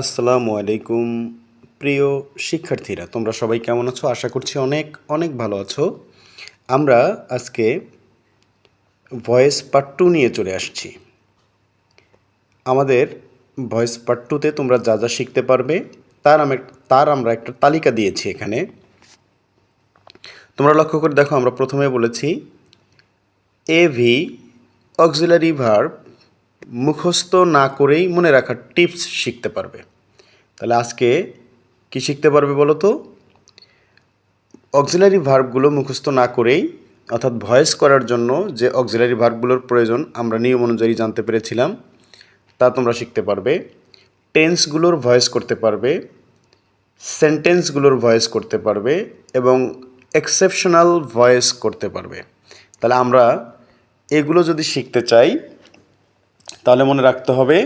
আসসালামু আলাইকুম প্রিয় শিক্ষার্থীরা, তোমরা সবাই কেমন আছো? আশা করছি অনেক অনেক ভালো আছো। আমরা আজকে ভয়েস পার্ট টু নিয়ে চলে আসছি। আমাদের ভয়েস পার্ট টুতে তোমরা যা যা শিখতে পারবে, তার আমি, তার আমরা একটা তালিকা দিয়েছি এখানে। তোমরা লক্ষ্য করে দেখো, আমরা প্রথমে বলেছি এ ভি অক্সিলারি ভার্ব মুখস্থ না করেই মনে রাখার টিপস শিখতে পারবে। তাহলে আজকে কি শিখতে পারবে বলো তো? অক্সিলারি ভার্বগুলো মুখস্থ না করেই, অর্থাৎ ভয়েস করার জন্য যে অক্সিলারি ভার্বগুলোর প্রয়োজন আমরা নিয়ম অনুযায়ী জানতে পেরেছিলাম, তা তোমরা শিখতে পারবে। টেন্সগুলোর ভয়েস করতে পারবে, সেন্টেন্সগুলোর ভয়েস করতে পারবে এবং এক্সেপশনাল ভয়েস করতে পারবে। তাহলে আমরা এগুলো যদি শিখতে চাই তাহলে মনে রাখতে হবে,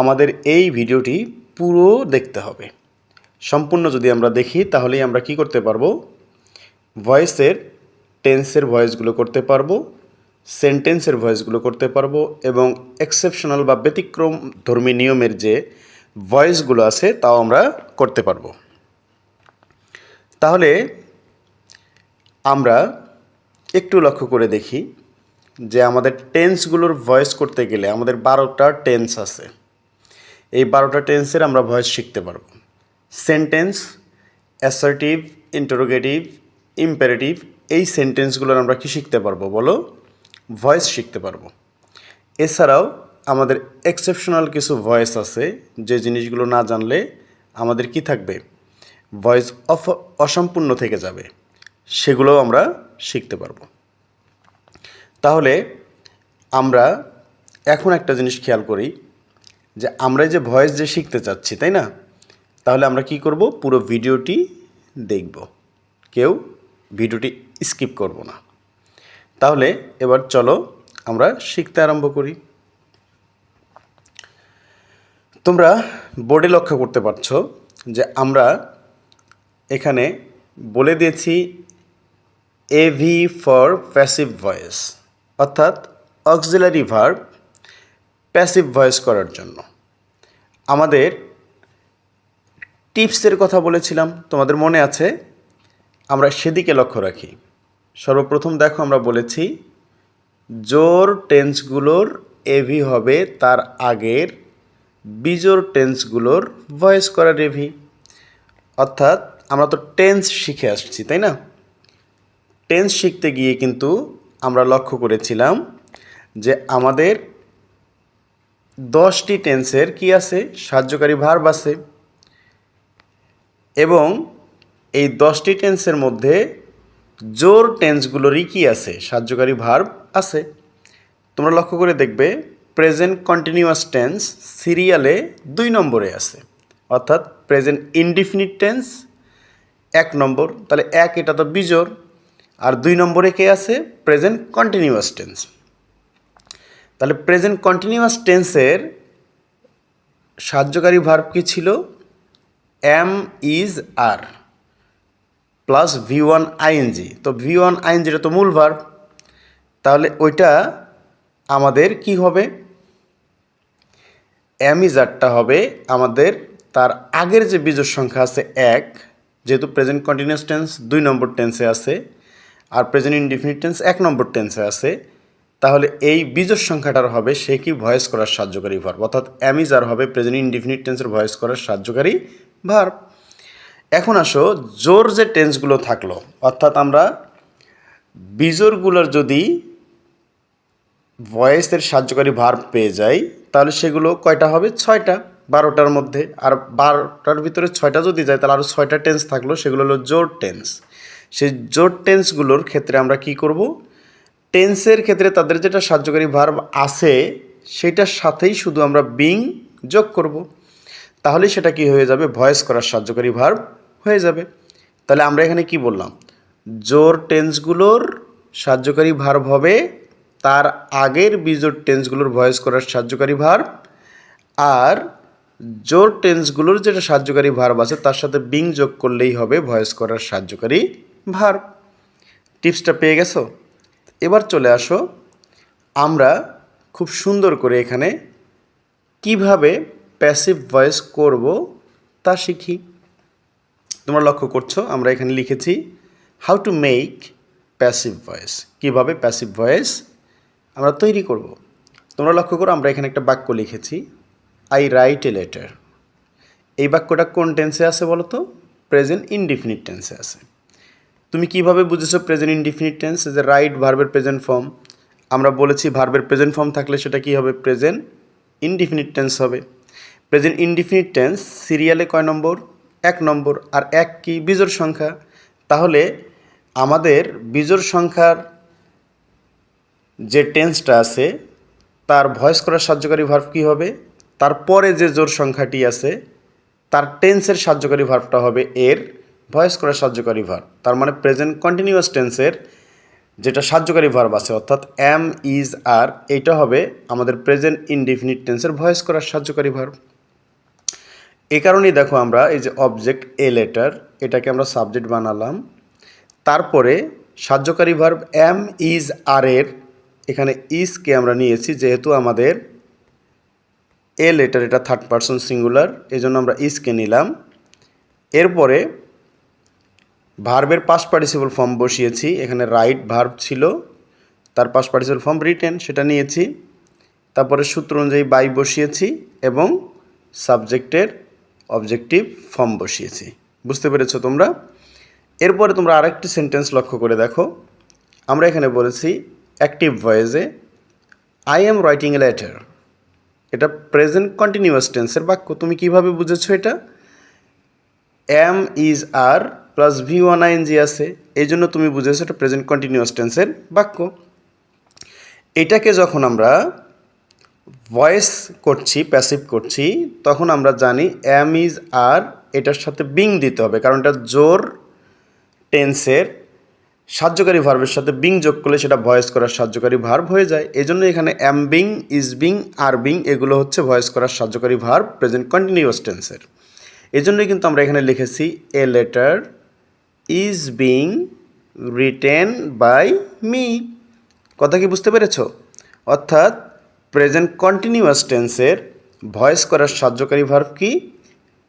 আমাদের এই ভিডিওটি পুরো দেখতে হবে। সম্পূর্ণ যদি আমরা দেখি, তাহলেই আমরা কি করতে পারব? ভয়েসের টেন্সের ভয়েসগুলো করতে পারব, সেন্টেন্সের ভয়েসগুলো করতে পারব এবং এক্সেপশনাল বা ব্যতিক্রম ধর্মী নিয়মের যে ভয়েসগুলো আছে, তাও আমরা করতে পারব। তাহলে আমরা একটু লক্ষ্য করে দেখি যে আমাদের টেন্সগুলোর ভয়েস করতে গেলে আমাদের বারোটা টেন্স আছে। এই বারোটা টেন্সের আমরা ভয়েস শিখতে পারব। সেন্টেন্স অ্যাসার্টিভ ইন্টারোগেটিভ ইম্পারেটিভ এই সেন্টেন্সগুলোর আমরা কি শিখতে পারব বলো? ভয়েস শিখতে পারব। এছাড়াও আমাদের এক্সেপশনাল কিছু ভয়েস আছে, যে জিনিসগুলো না জানলে আমাদের কি থাকবে? ভয়েস অসম্পূর্ণ থেকে যাবে। সেগুলোও আমরা শিখতে পারব। তাহলে আমরা এখন একটা জিনিস খেয়াল করি, যে আমরা যে ভয়েস যে শিখতে চাচ্ছি, তাই না? তাহলে আমরা কি করব? পুরো ভিডিওটি দেখব। কেউ ভিডিওটি স্কিপ করব না। তাহলে এবার চলো আমরা শিখতে আরম্ভ করি। তোমরা বোর্ডে লক্ষ্য করতে পারছ যে আমরা এখানে বলে দিয়েছি এভি ফর প্যাসিভ ভয়েস অর্থাৎ অক্সিলারি ভার্ব প্যাসিভ ভয়েস করার জন্য। আমাদের টিপসের কথা বলেছিলাম, তোমাদের মনে আছে? আমরা সেদিকে লক্ষ্য রাখি। সর্বপ্রথম দেখো, আমরা বলেছি, জোর টেন্সগুলোর এভি হবে তার আগের বিজোর টেন্সগুলোর ভয়েস করার এভি অর্থাৎ আমরা তো টেন্স শিখে আসছি, তাই না? টেন্স শিখতে গিয়ে কিন্তু আমরা লক্ষ্য করেছিলাম যে আমাদের দশটি টেন্সের কি আছে? সাহায্যকারী ভার্ব আছে। এবং এই দশটি টেন্সের মধ্যে জোর টেন্সগুলোরই কি আছে? সাহায্যকারী ভার্ব আছে। তোমরা লক্ষ্য করে দেখবে প্রেজেন্ট কন্টিনিউয়াস টেন্স সিরিয়ালে দুই নম্বরে আছে। অর্থাৎ প্রেজেন্ট ইনডিফিনিট টেন্স এক নম্বর। তাহলে এক, এটা তো বিজোর আর দুই নম্বরে কে আছে? প্রেজেন্ট কন্টিনিউয়াস টেন্স তাহলে প্রেজেন্ট কন্টিনিউয়াস টেন্সের সাহায্যকারী ভার্ব কী ছিল? Am is are plus V one ING তো ভি ওয়ান আইএনজিটা তো মূল ভার্ব তাহলে ওইটা আমাদের কি হবে? এম ইজ আরটা হবে আমাদের তার আগের যে বীজের সংখ্যা আছে এক, যেহেতু প্রেজেন্ট কন্টিনিউয়াস টেন্স দুই নম্বর টেন্সে আছে আর প্রেজেন্ট ইনডিফিনিট টেন্স এক নম্বর টেন্সে আছে, তাহলে এই বীজের সংখ্যাটার হবে সে কি ভয়েস করার সাহায্যকারী ভার্ব অর্থাৎ অ্যামিজার হবে প্রেজেন্ট ইনডিফিনিট টেন্সের ভয়েস করার সাহায্যকারী ভার্ব এখন আসো, জোর যে টেন্সগুলো থাকল, অর্থাৎ আমরা বিজোরগুলোর যদি ভয়েসের সাহায্যকারী ভার্ব পেয়ে যাই, তাহলে সেগুলো কয়টা হবে? ছয়টা, বারোটার মধ্যে। আর বারোটার ভিতরে ছয়টা যদি যায়, তাহলে আরও ছয়টা টেন্স থাকল, সেগুলো হলো জোর টেন্স সেই জোর টেন্সগুলোর ক্ষেত্রে আমরা কি করব? টেন্সের ক্ষেত্রে তাদের যেটা সাহায্যকারী ভার্ব আছে, সেটার সাথেই শুধু আমরা বিং যোগ করব। তাহলে সেটা কি হয়ে যাবে? ভয়েস করার সাহায্যকারী ভার্ব হয়ে যাবে। তাহলে আমরা এখানে কি বললাম? জোর টেন্সগুলোর সাহায্যকারী ভার্ব হবে তার আগের বিজোর টেন্সগুলোর ভয়েস করার সাহায্যকারী ভার্ব, আর জোর টেন্সগুলোর যেটা সাহায্যকারী ভার্ব আছে তার সাথে বিং যোগ করলেই হবে ভয়েস করার সাহায্যকারী ভার্ব টিপসটা পেয়ে গেছো? এবার চলে আসো, আমরা খুব সুন্দর করে এখানে কীভাবে প্যাসিভ ভয়েস করব তা শিখি। তোমরা লক্ষ্য করছ, আমরা এখানে লিখেছি how to make passive voice কীভাবে প্যাসিভ ভয়েস আমরা তৈরি করব। তোমরা লক্ষ্য করো, আমরা এখানে একটা বাক্য লিখেছি আই রাইট এ লেটার এই বাক্যটা কোন টেন্সে আছে বলো তো? প্রেজেন্ট ইনডিফিনিট টেন্সে আছে। তুমি কীভাবে বুঝেছ প্রেজেন্ট ইনডিফিনিট টেন্স যে রাইট ভার্বের প্রেজেন্ট ফর্ম আমরা বলেছি ভার্বের প্রেজেন্ট ফর্ম থাকলে সেটা কি হবে? প্রেজেন্ট ইনডিফিনিট টেন্স হবে। প্রেজেন্ট ইনডিফিনিট টেন্স সিরিয়ালে কয় নম্বর? এক নম্বর। আর এক কি? বিজোর সংখ্যা। তাহলে আমাদের বিজোর সংখ্যার যে টেন্সটা আছে, তার ভয়েস করার সাহায্যকারী ভার্ব কী হবে? তারপরে যে জোর সংখ্যাটি আছে, তার টেন্সের সাহায্যকারী ভার্বটা হবে এর ভয়েস করার সাহায্যকারী ভার তার মানে প্রেজেন্ট কন্টিনিউয়াস টেন্সের যেটা সাহায্যকারী ভার্ব আছে, অর্থাৎ এম ইজ আর এইটা হবে আমাদের প্রেজেন্ট ইনডিফিনিট টেন্সের ভয়েস করার সাহায্যকারী ভার্ব এ কারণেই দেখো আমরা এই যে অবজেক্ট এ লেটার এটাকে আমরা সাবজেক্ট বানালাম। তারপরে সাহায্যকারী ভার্ব এম ইজ আর এর এখানে ইজকে আমরা নিয়েছি, যেহেতু আমাদের এ লেটার এটা থার্ড পারসন সিঙ্গুলার এই জন্য আমরা ইজকে নিলাম। এরপরে ভার্বের পাস পার্টিসিপল ফর্ম বসিয়েছি। এখানে রাইট ভার্ব ছিল, তার পাস পার্টিসিপল ফর্ম রিটেন সেটা নিয়েছি। তারপরে সূত্র অনুযায়ী বাই বসিয়েছি এবং সাবজেক্টের অবজেক্টিভ ফর্ম বসিয়েছি। বুঝতে পেরেছ তোমরা? এরপরে তোমরা আরেকটি সেন্টেন্স লক্ষ্য করে দেখো। আমরা এখানে বলেছি active ভয়েসে I am writing a letter এটা প্রেজেন্ট কন্টিনিউয়াস টেন্সের বাক্য। তুমি কীভাবে বুঝেছ এটা? Am is are plus V one I N G আছে, এই জন্য তুমি বুঝেছ এটা প্রেজেন্ট কন্টিনিউয়াস টেন্সের বাক্য। এটাকে যখন আমরা ভয়েস করছি প্যাসিভ করছি, তখন আমরা জানি এম ইজ আর এটার সাথে বিং দিতে হবে, কারণ এটা জোর টেন্সের সাহায্যকারী ভার্বের সাথে বিং যোগ করলে সেটা ভয়েস করার সাহায্যকারী ভার্ব হয়ে যায়। এই জন্য এখানে am being is being are being এগুলো হচ্ছে ভয়েস করার সাহায্যকারী ভার্ব প্রেজেন্ট কন্টিনিউয়াস টেন্সের এই জন্যই কিন্তু আমরা এখানে লিখেছি a letter is being written by me কথা কি বুঝতে পেরেছ? অর্থাৎ প্রেজেন্ট কন্টিনিউয়াস টেন্সের ভয়েস করার সাহায্যকারী ভার্ব কি?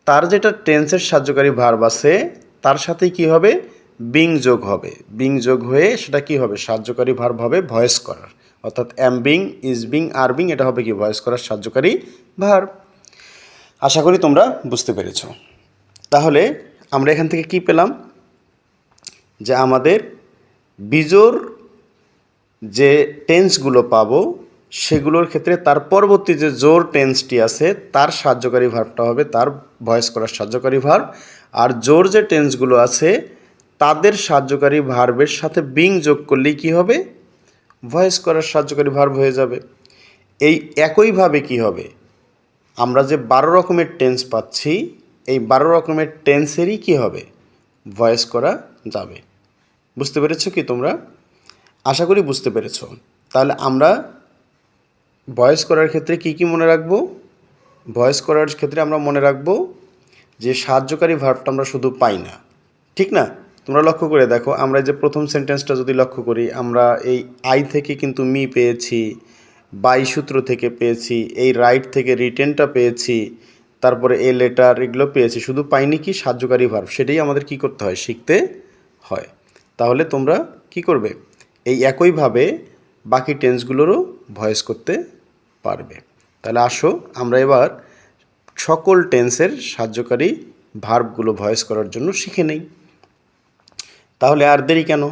তার যেটা টেন্সের সাহায্যকারী ভার্ব আছে, তার সাথে কি হবে? বিং যোগ হবে। বিং যোগ হয়ে সেটা কি হবে? সাহায্যকারী ভার্ব হবে ভয়েস করার। অর্থাৎ am being is being are being এটা হবে কি? ভয়েস করার সাহায্যকারী ভার্ব আশা করি তোমরা বুঝতে পেরেছ। তাহলে আমরা এখান থেকে কি পেলাম? যে আমাদের বিজোর যে টেন্সগুলো পাবো, সেগুলোর ক্ষেত্রে তার পরবর্তী যে জোর টেন্সটি আছে, তার সাহায্যকারী ভার্বটা হবে তার ভয়েস করার সাহায্যকারী ভার্ব আর জোর যে টেন্সগুলো আছে, তাদের সাহায্যকারী ভার্বের সাথে বিং যোগ করলেই কি হবে? ভয়েস করার সাহায্যকারী ভার্ব হয়ে যাবে। এই একইভাবে কি হবে? আমরা যে বারো রকমের টেন্স পাচ্ছি, এই বারো রকমের টেন্সেরই কি হবে? ভয়েস করা যাবে। বুঝতে পেরেছ কি তোমরা? আশা করি বুঝতে পেরেছ। তাহলে আমরা ভয়েস করার ক্ষেত্রে কি কি মনে রাখব? ভয়েস করার ক্ষেত্রে আমরা মনে রাখব যে সাহায্যকারী ভার্বটা আমরা শুধু পাই না। ঠিক না? তোমরা লক্ষ্য করে দেখো, আমরা যে প্রথম সেন্টেন্সটা যদি লক্ষ্য করি, আমরা এই আই থেকে কিন্তু মি পেয়েছি বাই সূত্র থেকে পেয়েছি, এই রাইট থেকে রিটেনটা পেয়েছি, তারপরে এ লেটার এগুলো পেয়েছি। শুধু পাইনি কি? সাহায্যকারী ভার্ব সেটাই আমাদের কি করতে হয়? শিখতে হয়। তাহলে তোমরা কি করবে? এই একইভাবে বাকি টেন্সগুলোরও ভয়েস করতে পারবে। তাহলে আসো, আমরা এবার সকল টেন্সের সাহায্যকারী ভার্বগুলো ভয়েস করার জন্য শিখে নেই। তাহলে আর দেরি কেন?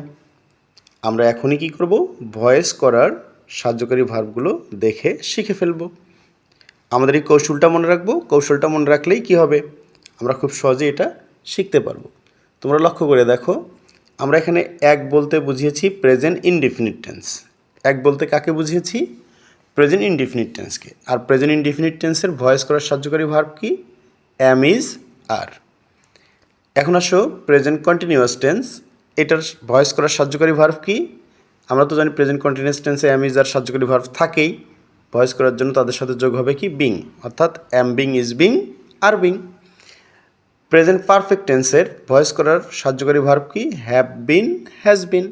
আমরা এখনই কি করব? ভয়েস করার সাহায্যকারী ভার্বগুলো দেখে শিখে ফেলব। আমাদের এই কৌশলটা মনে রাখব। কৌশলটা মনে রাখলেই কি হবে? আমরা খুব সহজে এটা শিখতে পারব। তোমরা লক্ষ্য করে দেখো আমরা এখানে এক বলতে বুঝিয়েছি প্রেজেন্ট ইনডিফিনিট টেন্স এক বলতে কাকে বুঝিয়েছি? প্রেজেন্ট ইনডিফিনিট টেন্সকে আর প্রেজেন্ট ইনডিফিনিট টেন্সের ভয়েস করার সাহায্যকারী ভার্ব কি? অ্যাম ইজ আর এখন আসো প্রেজেন্ট কন্টিনিউয়াস টেন্স এটার ভয়েস করার সাহায্যকারী ভার্ব কি? আমরা তো জানি প্রেজেন্ট কন্টিনিউয়াস টেন্সে অ্যাম ইজ আর সাহায্যকারী ভার্ব থাকেই। ভয়েস করার জন্য তাদের সাথে যোগ হবে কি? বিং অর্থাৎ am being is being are being present perfect টেন্সের ভয়েস করার সাহায্যকারী ভার্ব কি? হ্যাভ বিন হ্যাজ বিন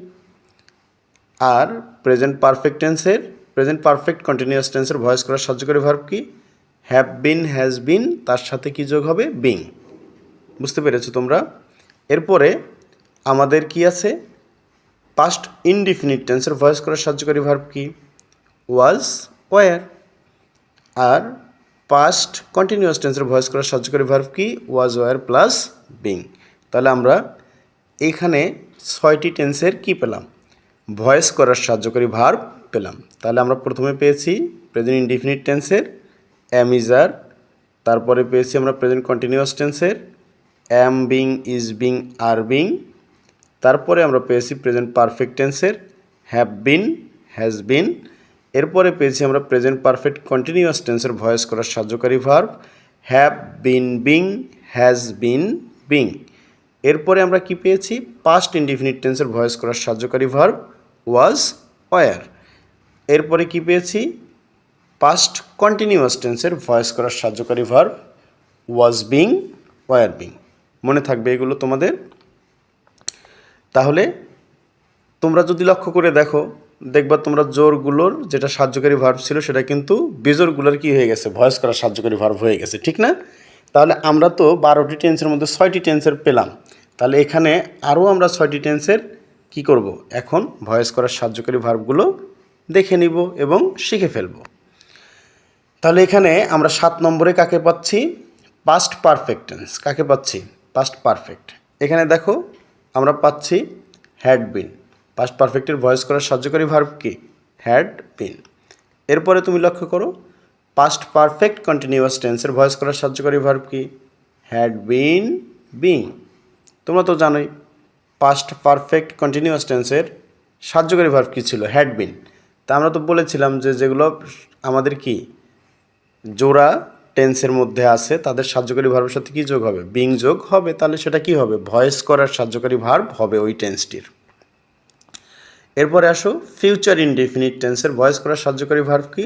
আর প্রেজেন্ট পারফেক্ট টেন্সের প্রেজেন্ট পারফেক্ট কন্টিনিউয়াস টেন্সের ভয়েস করার সাহায্যকারী ভার্ব কি? হ্যাভ বিন হ্যাজ বিন তার সাথে কি যোগ হবে? বিং বুঝতে পেরেছ তোমরা? এরপরে আমাদের কি আছে? পাস্ট ইনডিফিনিট টেন্সের ভয়েস করার সাহায্যকারী ভার্ব কি? ওয়াজ ওয়ার আর পাস্ট কন্টিনিউয়াস টেন্সের ভয়েস করার সাহায্যকারী ভার্ব কি? ওয়াজ ওয়ার প্লাস বিং তাহলে আমরা এখানে ছয়টি টেন্সের কি পেলাম? ভয়েস করার সাহায্যকারী ভার্ব পেলাম। তাহলে আমরা প্রথমে পেয়েছি প্রেজেন্ট ইনডিফিনিট টেন্সের অ্যাম ইজ আর তারপরে পেয়েছি আমরা প্রেজেন্ট কন্টিনিউয়াস টেন্সের am being is being are being তারপরে আমরা পেয়েছি প্রেজেন্ট পারফেক্ট টেন্সের হ্যাভ বিন হ্যাজ বিন এরপরে পেয়েছি আমরা প্রেজেন্ট পারফেক্ট কন্টিনিউয়াস টেন্সের ভয়েস করার সাহায্যকারী verb have been being has been being এরপরে আমরা কি পেয়েছি? পাস্ট ইনডিফিনিট টেন্সের ভয়েস করার সাহায্যকারী ভার্ব ওয়াজ ওয়ার এরপরে কি পেয়েছি? পাস্ট কন্টিনিউয়াস টেন্সের ভয়েস করার সাহায্যকারী verb was being were being মনে থাকবে এগুলো তোমাদের? তাহলে তোমরা যদি লক্ষ্য করে দেখো দেখবা তোমরা জোরগুলোর যেটা সাহায্যকারী ভার্ব ছিল সেটা কিন্তু বিজোরগুলোর কি হয়ে গেছে? ভয়েস করার সাহায্যকারী ভার্ব হয়ে গেছে, ঠিক না? তাহলে আমরা তো বারোটি টেন্সের মধ্যে ছয়টি টেন্সের পেলাম। তাহলে এখানে আরও আমরা ছয়টি টেন্সের কি করব? এখন ভয়েস করার সাহায্যকারী ভার্বগুলো দেখে নিব এবং শিখে ফেলব। তাহলে এখানে আমরা সাত নম্বরে কাকে পাচ্ছি? পাস্ট পারফেক্ট টেন্স কাকে পাচ্ছি? পাস্ট পারফেক্ট এখানে দেখো, আমরা পাচ্ছি হ্যাড বিন পাস্ট পারফেক্টের ভয়েস করার সাহায্যকারী ভার্ব কি? হ্যাড বিন এরপরে তুমি লক্ষ্য করো পাস্ট পারফেক্ট কন্টিনিউয়াস টেন্সের ভয়েস করার সাহায্যকারী ভার্ব কি? হ্যাড বিন বিং তোমরা তো জানোই পাস্ট পারফেক্ট কন্টিনিউয়াস টেন্সের সাহায্যকারী ভার্ব কী ছিল? হ্যাড বিন তা আমরা তো বলেছিলাম যে যেগুলো আমাদের কি? জোড়া টেন্সের মধ্যে আছে, তাদের সাহায্যকারী ভার্বের সাথে কী যোগ হবে? বিং যোগ হবে, তাহলে সেটা কি হবে? ভয়েস করার সাহায্যকারী ভার্ব হবে ওই টেন্সটির এরপরে আসো ফিউচার ইনডিফিনিট টেন্সের ভয়েস করার সাহায্যকারী ভার্ব কি?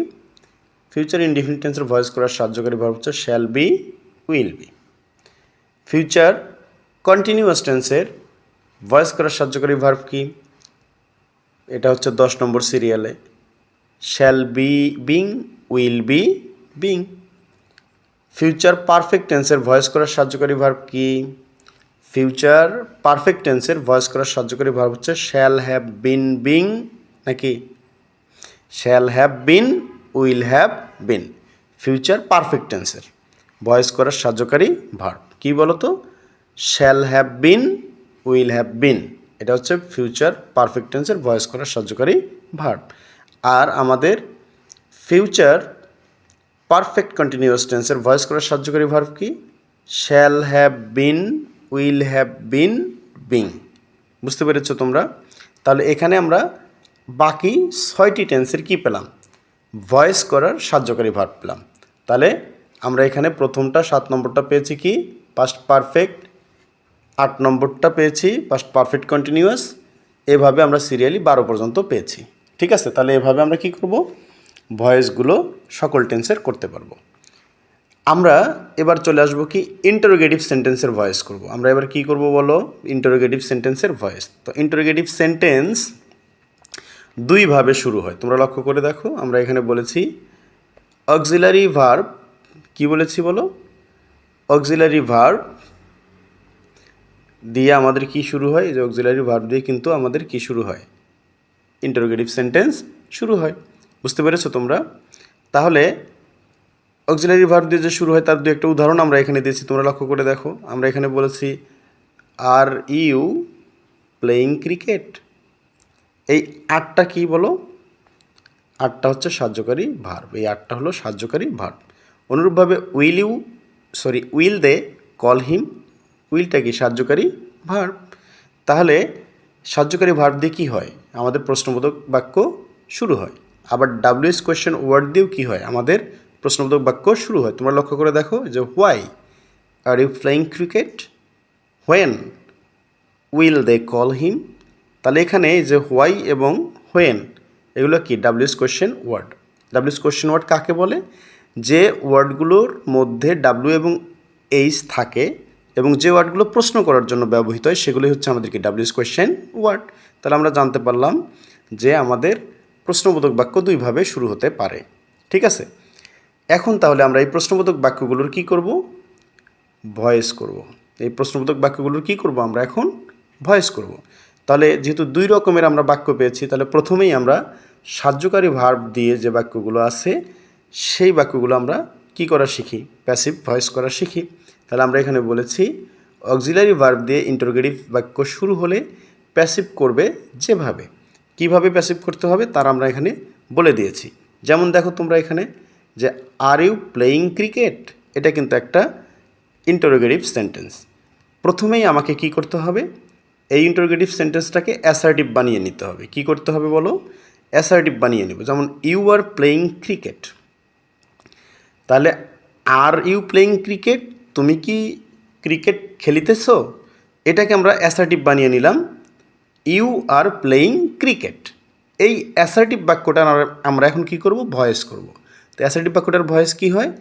ফিউচার ইনডিফিনিট টেন্সের ভয়েস করার সাহায্যকারী ভার্ব হচ্ছে shall be will be future continuous টেন্সের ভয়েস করার সাহায্যকারী ভার্ব কি? এটা হচ্ছে দশ নম্বর সিরিয়ালে shall be being will be being future perfect টেন্সের ভয়েস করার সাহায্যকারী ভার্ব কি? ফিউচার পারফেক্ট টেন্সের ভয়েস করার সাহায্যকারী ভার্ব হচ্ছে শ্যাল হ্যাভ বিন বিং নাকি? Shall have been will have been future perfect টেন্সের ভয়েস করার সাহায্যকারী ভার্ব কী বলো তো shall have been will have been এটা হচ্ছে ফিউচার পারফেক্ট টেন্সের ভয়েস করার সাহায্যকারী ভার্ব আর আমাদের ফিউচার পারফেক্ট কন্টিনিউয়াস টেন্সের ভয়েস করার সাহায্যকারী ভার্ব কি? Shall have been will have been being. বুঝতে পেরেছ তোমরা? তাহলে এখানে আমরা বাকি ছয়টি টেন্সের কি পেলাম? ভয়েস করার সাহায্যকারী ভার্ব পেলাম। তাহলে আমরা এখানে প্রথমটা সাত নম্বরটা পেয়েছি কি? পাস্ট পারফেক্ট আট নম্বরটা পেয়েছি পাস্ট পারফেক্ট কন্টিনিউয়াস এভাবে আমরা সিরিয়ালি বারো পর্যন্ত পেয়েছি। ঠিক আছে? তাহলে এভাবে আমরা কি করব? ভয়েসগুলো সকল টেন্সের করতে পারব। আমরা এবার চলে আসব কি ইন্টারোগেটিভ সেন্টেন্সের ভয়েস করব। আমরা এবার কি করব বলো? ইন্টারোগেটিভ সেন্টেন্সের ভয়েস তো ইন্টারোগেটিভ সেন্টেন্স দুইভাবে শুরু হয়। তোমরা লক্ষ্য করে দেখো, আমরা এখানে বলেছি অক্সিলারি ভার্ব কি বলেছি বলো? অক্সিলারি ভার্ব দিয়ে আমাদের কি শুরু হয়? যে অক্সিলারি ভার্ব দিয়ে কিন্তু আমাদের কি শুরু হয়? ইন্টারোগেটিভ সেন্টেন্স শুরু হয়। বুঝতে পেরেছ তোমরা? তাহলে অক্সিলারি ভার্ব দিয়ে যে শুরু হয়, তার দু একটা উদাহরণ আমরা এখানে দিয়েছি। তোমরা লক্ষ্য করে দেখো, আমরা এখানে বলেছি আর ইউ প্লেয়িং ক্রিকেট। এই আটটা কি বলো? আটটা হচ্ছে সাহায্যকারী ভার্ব এই আটটা হলো সাহায্যকারী ভার্ব অনুরূপভাবে will you, sorry, will they call him, উইলটা কি সাহায্যকারী ভার্ব তাহলে সাহায্যকারী ভার্ব দিয়ে কী হয়? আমাদের প্রশ্নবোধক বাক্য শুরু হয়। আবার ডাব্লিউএস কোয়েশ্চেন ওয়ার্ড দিয়েও কী হয়? আমাদের প্রশ্নবোধক বাক্য শুরু হয়। তোমরা লক্ষ্য করে দেখো যে why are you playing cricket when will they call him তাহলে এখানে যে হোয়াই এবং হোয়েন এগুলো কি? WS question word WS question word কাকে বলে? যে ওয়ার্ডগুলোর মধ্যে ডাব্লিউ এবং এইচ থাকে এবং যে ওয়ার্ডগুলো প্রশ্ন করার জন্য ব্যবহৃত হয় সেগুলি হচ্ছে আমাদের কি ডাব্লিউএস কোয়েশ্চেন ওয়ার্ড তাহলে আমরা জানতে পারলাম যে আমাদের প্রশ্নবোধক বাক্য দুইভাবে শুরু হতে পারে। ঠিক আছে? এখন তাহলে আমরা এই প্রশ্নবোধক বাক্যগুলোর কি করব? ভয়েস করব। এই প্রশ্নবোধক বাক্যগুলোর কি করব আমরা এখন? ভয়েস করব। তাহলে যেহেতু দুই রকমের আমরা বাক্য পেয়েছি, তাহলে প্রথমেই আমরা সাহায্যকারী ভার্ব দিয়ে যে বাক্যগুলো আছে, সেই বাক্যগুলো আমরা কি করা শিখি? প্যাসিভ ভয়েস করা শিখি। তাহলে আমরা এখানে বলেছি, অক্সিলারি ভার্ব দিয়ে ইন্টারোগেটিভ বাক্য শুরু হলে প্যাসিভ করবে যেভাবে। কীভাবে প্যাসিভ করতে হবে তার আমরা এখানে বলে দিয়েছি। যেমন দেখো তোমরা এখানে যে আর ইউ প্লেয়িং ক্রিকেট এটা কিন্তু একটা ইন্টারোগেটিভ সেন্টেন্স প্রথমেই আমাকে কি করতে হবে? এই ইন্টারোগেটিভ সেন্টেন্সটাকে অ্যাসার্টিভ বানিয়ে নিতে হবে। কি করতে হবে বলো? অ্যাসার্টিভ বানিয়ে নেব। যেমন ইউ আর প্লেয়িং ক্রিকেট তাহলে আর ইউ প্লেয়িং ক্রিকেট তুমি কি ক্রিকেট খেলিতেছো? এটাকে আমরা অ্যাসার্টিভ বানিয়ে নিলাম। ইউ আর প্লেয়িং ক্রিকেট এই অ্যাসার্টিভ বাক্যটা আমরা- আমরা এখন কি করব? ভয়েস করব। তো অ্যাসার্টিভ বাক্যটার ভয়েস কি হয়?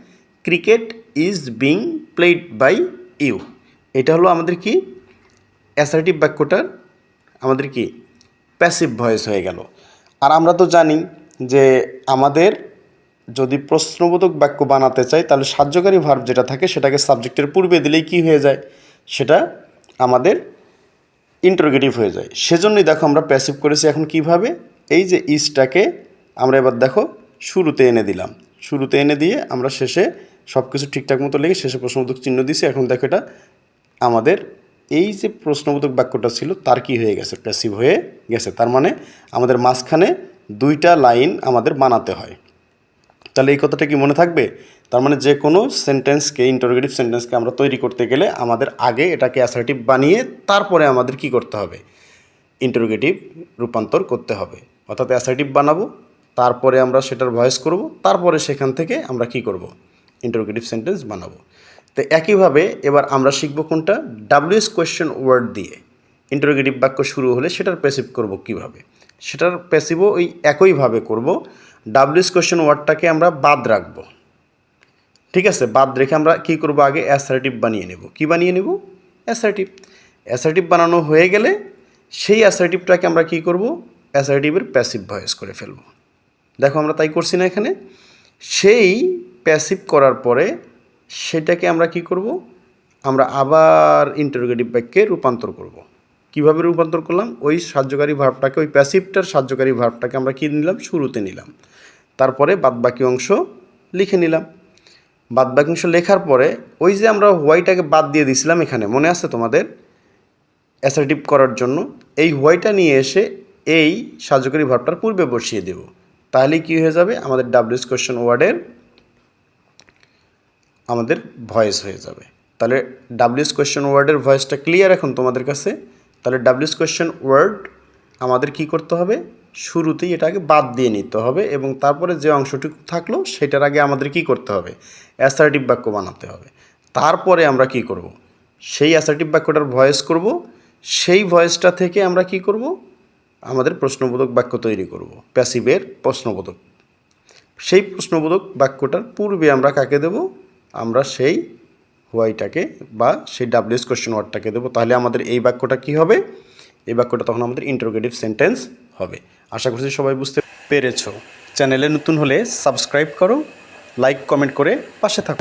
Cricket is being played by you. এটা হলো আমাদের কি? অ্যাসার্টিভ বাক্যটার আমাদের কি? প্যাসিভ ভয়েস হয়ে গেল। আর আমরা তো জানি যে আমাদের যদি প্রশ্নবোধক বাক্য বানাতে চাই, তাহলে সাহায্যকারী ভার্ব যেটা থাকে সেটাকে সাবজেক্টের পূর্বে দিলেই কি হয়ে যায়? সেটা আমাদের ইন্টারোগেটিভ হয়ে যায়। সেজন্যই দেখো আমরা প্যাসিভ করেছি এখন কীভাবে? এই যে ইসটাকে আমরা এবার দেখো শুরুতে এনে দিলাম। শুরুতে এনে দিয়ে আমরা শেষে সব কিছু ঠিকঠাক মতো লেগে শেষে প্রশ্নবোধক চিহ্ন দিছি এখন দেখো এটা আমাদের এই যে প্রশ্নবোধক বাক্যটা ছিল, তার কি হয়ে গেছে? প্যাসিভ হয়ে গেছে। তার মানে আমাদের মাঝখানে দুইটা লাইন আমাদের বানাতে হয়। তাহলে এই কথাটা কি মনে থাকবে? তার মানে যে কোনো সেন্টেন্সকে ইন্টারোগেটিভ সেন্টেন্সকে আমরা তৈরি করতে গেলে আমাদের আগে এটাকে অ্যাসার্টিভ বানিয়ে তারপরে আমাদের কি করতে হবে? ইন্টারোগেটিভ রূপান্তর করতে হবে। অর্থাৎ অ্যাসার্টিভ বানাবো তারপরে আমরা সেটার ভয়েস করব, তারপরে সেখান থেকে আমরা কি করব? ইন্টারোগেটিভ সেন্টেন্স বানাবো। তো একইভাবে এবার আমরা শিখব কোনটা? ডাব্লিউএস কোয়েশ্চেন ওয়ার্ড দিয়ে ইন্টারোগেটিভ বাক্য শুরু হলে সেটার প্যাসিভ করব কীভাবে? সেটার প্যাসিভও ওই একইভাবে করব। ডাব্লিউএস কোয়েশ্চেন ওয়ার্ডটাকে আমরা বাদ রাখব। ঠিক আছে? বাদ রেখে আমরা কী করব আগে? অ্যাসার্টিভ বানিয়ে নেব। কি বানিয়ে নেব? অ্যাসার্টিভ অ্যাসার্টিভ বানানো হয়ে গেলে সেই অ্যাসার্টিভটাকে আমরা কি করব? অ্যাসার্টিভের প্যাসিভ ভয়েস করে ফেলব। দেখো আমরা তাই করছি না এখানে। সেই প্যাসিভ করার পরে সেটাকে আমরা কি করব? আমরা আবার ইন্টারোগেটিভ বাক্যে রূপান্তর করব। কীভাবে রূপান্তর করলাম? ওই সাহায্যকারী ভার্বটাকে ওই প্যাসিভটার সাহায্যকারী ভার্বটাকে আমরা কি নিলাম? শুরুতে নিলাম। তারপরে বাদবাকি অংশ লিখে নিলাম। বাদ বাকি অংশ লেখার পরে ওই যে আমরা হোয়াইটাকে বাদ দিয়ে দিয়েছিলাম এখানে, মনে আছে তোমাদের? অ্যাসার্টিভ করার জন্য। এই হোয়াইটা নিয়ে এসে এই সাহায্যকারী ভাবটার পূর্বে বসিয়ে দেব। তাহলে কি হয়ে যাবে? আমাদের ডাব্লিউএস কোয়েশ্চেন ওয়ার্ডের আমাদের ভয়েস হয়ে যাবে। তাহলে ডাব্লিউএস কোয়েশ্চেন ওয়ার্ডের ভয়েসটা ক্লিয়ার এখন তোমাদের কাছে? তাহলে ডাব্লিউএস কোয়েশ্চেন ওয়ার্ড আমাদের কি করতে হবে? শুরুতেই এটাকে বাদ দিয়ে নিতে হবে এবং তারপরে যে অংশটুকু থাকল সেটার আগে আমাদের কি করতে হবে? অ্যাসার্টিভ বাক্য বানাতে হবে। তারপরে আমরা কি করব? সেই অ্যাসার্টিভ বাক্যটার ভয়েস করব। সেই ভয়েসটা থেকে আমরা কি করব? আমাদের প্রশ্নবোধক বাক্য তৈরি করব। প্যাসিভের প্রশ্নবোধক। সেই প্রশ্নবোধক বাক্যটার পূর্বে আমরা কাকে দেব? আমরা সেই হোয়াইটাকে বা সেই ডাব্লিউএস কোশ্চেন ওয়ার্ডটাকে দেবো। তাহলে আমাদের এই বাক্যটা কি হবে? এই বাক্যটা তখন আমাদের ইন্টারোগেটিভ সেন্টেন্স হবে। আশা করছি সবাই বুঝতে পেরেছ। চ্যানেলে নতুন হলে সাবস্ক্রাইব করো, লাইক, কমেন্ট করে পাশে থাকো